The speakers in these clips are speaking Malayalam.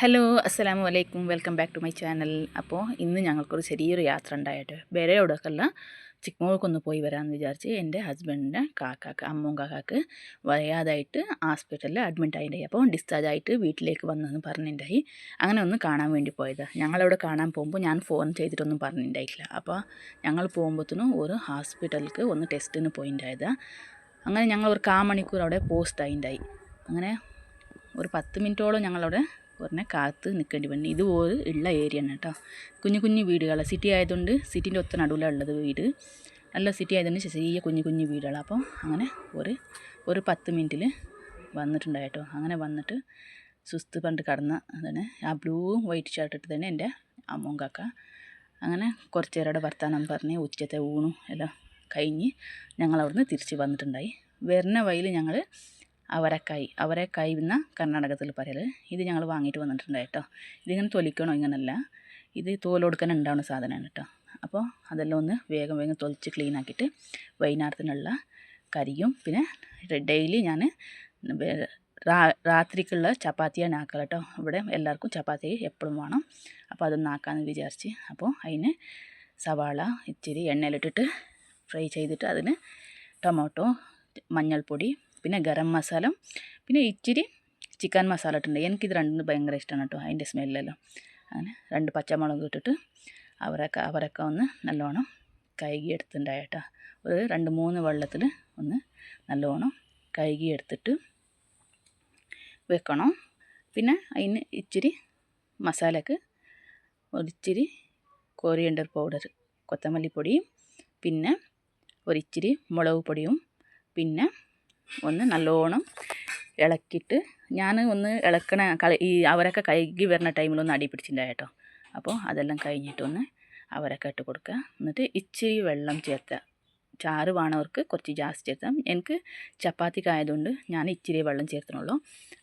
ഹലോ അസ്സലാമു അലൈക്കും welcome back to my channel. അപ്പോൾ ഇന്ന് ഞങ്ങൾക്കൊരു ചെറിയൊരു യാത്ര ഉണ്ടായിട്ട്. ബെരയോടൊക്കെയുള്ള ചിക്മോൾക്കൊന്ന് പോയി വരാമെന്ന് വിചാരിച്ച് എന്റെ ഹസ്ബൻഡിന്റെ കാക്കാക്ക് അമ്മവും കാക്കാക്ക് വയ്യാതായിട്ട് ഹോസ്പിറ്റലിൽ അഡ്മിറ്റ് ആയിട്ടുണ്ടായി അപ്പോൾ ഡിസ്ചാർജ് ആയിട്ട് വീട്ടിലേക്ക് വന്നെന്ന് പറഞ്ഞിട്ടുണ്ടായി അങ്ങനെ ഒന്ന് കാണാൻ വേണ്ടി പോയത്. ഞങ്ങളവിടെ കാണാൻ പോകുമ്പോൾ ഞാൻ ഫോൺ ചെയ്തിട്ടൊന്നും പറഞ്ഞിട്ടുണ്ടായിട്ടില്ല അപ്പോൾ ഞങ്ങൾ പോകുമ്പോഴത്തേനും ഒരു ഹോസ്പിറ്റലിലേക്ക് ഒന്ന് ടെസ്റ്റിന് പോയിണ്ടായത്. അങ്ങനെ ഞങ്ങൾ ഒരു കാ മണിക്കൂർ അവിടെ പോസ്റ്റ് ആയിണ്ടായി അങ്ങനെ ഒരു പത്ത് മിനിറ്റോളം ഞങ്ങളവിടെ പറഞ്ഞാൽ കാത്ത് നിൽക്കേണ്ടി വന്നു. ഇത് ഒരു ഉള്ള ഏരിയ ആണ് കേട്ടോ. കുഞ്ഞു കുഞ്ഞു വീടുകൾ സിറ്റി ആയതുകൊണ്ട് സിറ്റിന്റെ ഒത്ത നടുവിലാണ് ഉള്ളത് വീട്. നല്ല സിറ്റി ആയതുകൊണ്ട് ചെറിയ കുഞ്ഞു കുഞ്ഞു വീടുകളാണ് അപ്പോൾ അങ്ങനെ ഒരു ഒരു പത്ത് മിനിറ്റിൽ വന്നിട്ടുണ്ടായി കേട്ടോ. അങ്ങനെ വന്നിട്ട് സുസ്ത് പണ്ട് കടന്ന തന്നെ ആ ബ്ലൂവും വൈറ്റ് ഷർട്ട് ഇട്ട് തന്നെ എന്റെ അമ്മവും കാക്ക അങ്ങനെ കുറച്ച് നേരം വർത്താനം പറഞ്ഞ് ഉച്ചത്തെ ഊണും എല്ലാം കഴിഞ്ഞ് ഞങ്ങൾ അവിടുന്ന് തിരിച്ച് വന്നിട്ടുണ്ടായി. വരുന്ന വഴിയിൽ ഞങ്ങൾ അവരക്കായ് അവരക്കായി എന്ന കർണാടകത്തിൽ പറയൽ ഇത് ഞങ്ങൾ വാങ്ങിയിട്ട് വന്നിട്ടുണ്ട് കേട്ടോ ഇതിങ്ങനെ തൊലിക്കണോ ഇങ്ങനല്ല. ഇത് തോലൊടുക്കാൻ ഉണ്ടാവുന്ന സാധനമാണ് കേട്ടോ അപ്പോൾ അതെല്ലാം ഒന്ന് വേഗം വേഗം തൊലിച്ച് ക്ലീൻ ആക്കിയിട്ട് വൈകുന്നേരത്തിനുള്ള കരിയും പിന്നെ ഡെയിലി ഞാൻ രാത്രിക്കുള്ള ചപ്പാത്തിയാണ് ആക്കുക കേട്ടോ ഇവിടെ എല്ലാവർക്കും ചപ്പാത്തി എപ്പോഴും വേണം. അപ്പോൾ അതൊന്ന് ആക്കാമെന്ന് വിചാരിച്ച് അപ്പോൾ അതിന് സവാള ഇച്ചിരി എണ്ണയിലിട്ടിട്ട് ഫ്രൈ ചെയ്തിട്ട് അതിന് ടൊമാറ്റോ മഞ്ഞൾപ്പൊടി പിന്നെ ഗരം മസാല പിന്നെ ഇച്ചിരി ചിക്കൻ മസാല ഇട്ടുണ്ട് എനിക്കിത് രണ്ടും ഭയങ്കര ഇഷ്ടമാണ് കേട്ടോ അതിന്റെ സ്മെല്ലെല്ലാം. അങ്ങനെ രണ്ട് പച്ചമുളക് ഇട്ടിട്ട് അവരൊക്കെ അവരൊക്കെ ഒന്ന് നല്ലോണം കഴുകി എടുത്തിട്ടുണ്ടായിട്ടാ ഒരു രണ്ട് മൂന്ന് വെള്ളത്തിൽ ഒന്ന് നല്ലോണം കഴുകി എടുത്തിട്ട് വെക്കണം. പിന്നെ അതിന് ഇച്ചിരി മസാലക്ക് ഒരിച്ചിരി കോരിയണ്ടർ പൗഡർ കൊത്തമല്ലിപ്പൊടിയും പിന്നെ ഒരിച്ചിരി മുളക് പൊടിയും പിന്നെ ഒന്ന് നല്ലോണം ഇളക്കിയിട്ട് ഞാൻ ഒന്ന് ഇളക്കണ കളി ഈ അവരൊക്കെ കഴുകി വരുന്ന ടൈമിലൊന്ന് അടി പിടിച്ചിട്ടുണ്ടായി കേട്ടോ. അപ്പോൾ അതെല്ലാം കഴിഞ്ഞിട്ടൊന്ന് അവരൊക്കെ ഇട്ട് കൊടുക്കുക. എന്നിട്ട് ഇച്ചിരി വെള്ളം ചേർക്കുക. ചാറ് വേണവർക്ക് കുറച്ച് ജാസ്തി ചേർത്താം എനിക്ക് ചപ്പാത്തിക്ക് ആയതുകൊണ്ട് ഞാൻ ഇച്ചിരി വെള്ളം ചേർത്തണുള്ളൂ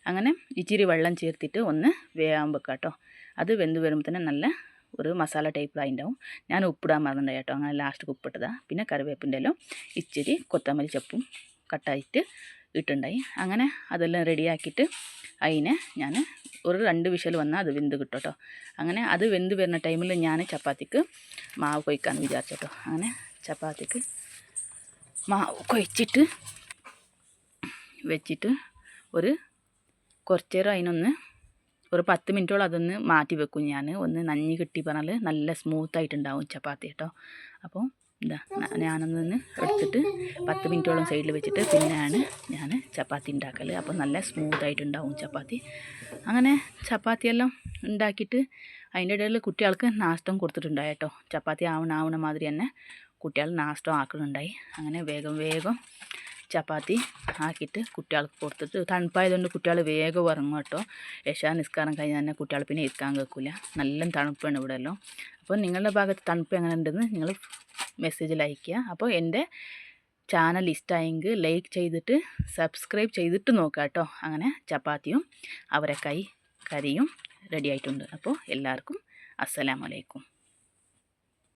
അങ്ങനെ ഇച്ചിരി വെള്ളം ചേർത്തിട്ട് ഒന്ന് വേവാൻ വെക്കുക കേട്ടോ. അത് വെന്ത് വരുമ്പോൾ തന്നെ നല്ല ഒരു മസാല ടൈപ്പിലായി ഉണ്ടാവും ഞാൻ ഉപ്പിടാൻ മറന്നിട്ടുണ്ടായി കേട്ടോ. അങ്ങനെ ലാസ്റ്റ് ഉപ്പിട്ടതാണ് പിന്നെ കറിവേപ്പിന്റെ എല്ലാം ഇച്ചിരി കൊത്തമല്ലി ചപ്പും കട്ടായിട്ട് ഇട്ടുണ്ടായി. അങ്ങനെ അതെല്ലാം റെഡിയാക്കിയിട്ട് അതിനെ ഞാൻ ഒരു രണ്ട് വിഷൽ വന്നാൽ അത് വെന്ത് കിട്ടും കേട്ടോ അങ്ങനെ അത് വെന്ത് വരുന്ന ടൈമിൽ ഞാൻ ചപ്പാത്തിക്ക് മാവ് കൊയ്ക്കാമെന്ന് വിചാരിച്ചോ അങ്ങനെ ചപ്പാത്തിക്ക് മാവ് കൊയ്ച്ചിട്ട് വെച്ചിട്ട് ഒരു കുറച്ച് നേരം അതിനൊന്ന് ഒരു പത്ത് മിനിറ്റോളം അതൊന്ന് മാറ്റി വെക്കും ഞാൻ ഒന്ന് നഞ്ഞ് കിട്ടി പറഞ്ഞാൽ നല്ല സ്മൂത്തായിട്ടുണ്ടാവും ചപ്പാത്തി കേട്ടോ അപ്പോൾ എന്താ ഞാനൊന്ന് എടുത്തിട്ട് പത്ത് മിനിറ്റോളം സൈഡിൽ വെച്ചിട്ട് പിന്നെയാണ് ഞാൻ ചപ്പാത്തി ഉണ്ടാക്കൽ അപ്പോൾ നല്ല സ്മൂത്തായിട്ടുണ്ടാവും ചപ്പാത്തി. അങ്ങനെ ചപ്പാത്തിയെല്ലാം ഉണ്ടാക്കിയിട്ട് അതിന്റെ ഇടയിൽ കുട്ടികൾക്ക് നാഷ്ടം കൊടുത്തിട്ടുണ്ടായി കേട്ടോ. ചപ്പാത്തി ആവണ ആവണ മാതിരി തന്നെ കുട്ടികൾ നാഷ്ടം ആക്കുന്നുണ്ടായി അങ്ങനെ വേഗം വേഗം ചപ്പാത്തി ആക്കിയിട്ട് കുട്ടികൾക്ക് കൊടുത്തിട്ട് തണുപ്പായതുകൊണ്ട് കുട്ടികൾ വേഗം ഉറങ്ങും കേട്ടോ. യശാ നിസ്കാരം കഴിഞ്ഞാൽ തന്നെ കുട്ടികൾ പിന്നെ ഇരിക്കാൻ കേൾക്കില്ല നല്ല തണുപ്പാണ് ഇവിടെ എല്ലാം അപ്പോൾ നിങ്ങളുടെ ഭാഗത്ത് തണുപ്പ് എങ്ങനെ ഉണ്ടെന്ന് നിങ്ങൾ മെസ്സേജിൽ അയക്കുക അപ്പോൾ എന്റെ ചാനൽ ഇഷ്ടമായെങ്കിൽ ലൈക്ക് ചെയ്തിട്ട് സബ്സ്ക്രൈബ് ചെയ്തിട്ട് നോക്കുക കേട്ടോ. അങ്ങനെ ചപ്പാത്തിയും അവരക്കായി കറിയും റെഡി ആയിട്ടുണ്ട്. അപ്പോൾ എല്ലാവർക്കും അസ്സലാമലൈക്കും